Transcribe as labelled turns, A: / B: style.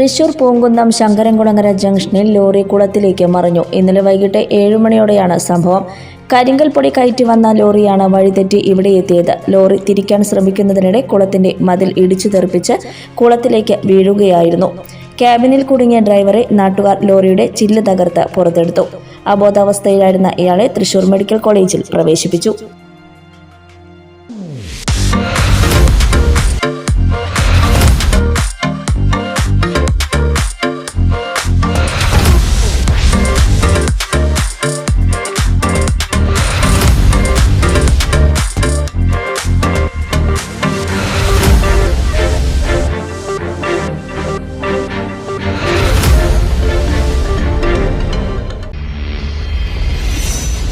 A: തൃശൂർ പൂങ്കുന്നം ശങ്കരൻകുളങ്ങര ജംഗ്ഷനിൽ ലോറി കുളത്തിലേക്ക് മറിഞ്ഞു. ഇന്നലെ വൈകിട്ട് ഏഴു മണിയോടെയാണ് സംഭവം. കരിങ്കൽ പൊടി കയറ്റി വന്ന ലോറിയാണ് വഴിതെറ്റി ഇവിടെ എത്തിയത്. ലോറി തിരിക്കാൻ ശ്രമിക്കുന്നതിനിടെ കുളത്തിന്റെ മതിൽ ഇടിച്ചു തെറിപ്പിച്ച് കുളത്തിലേക്ക് വീഴുകയായിരുന്നു. ക്യാബിനിൽ കുടുങ്ങിയ ഡ്രൈവറെ നാട്ടുകാർ ലോറിയുടെ ചില്ല് തകർത്ത് പുറത്തെടുത്തു. അബോധാവസ്ഥയിലായിരുന്ന ഇയാളെ തൃശൂർ മെഡിക്കൽ കോളേജിൽ പ്രവേശിപ്പിച്ചു.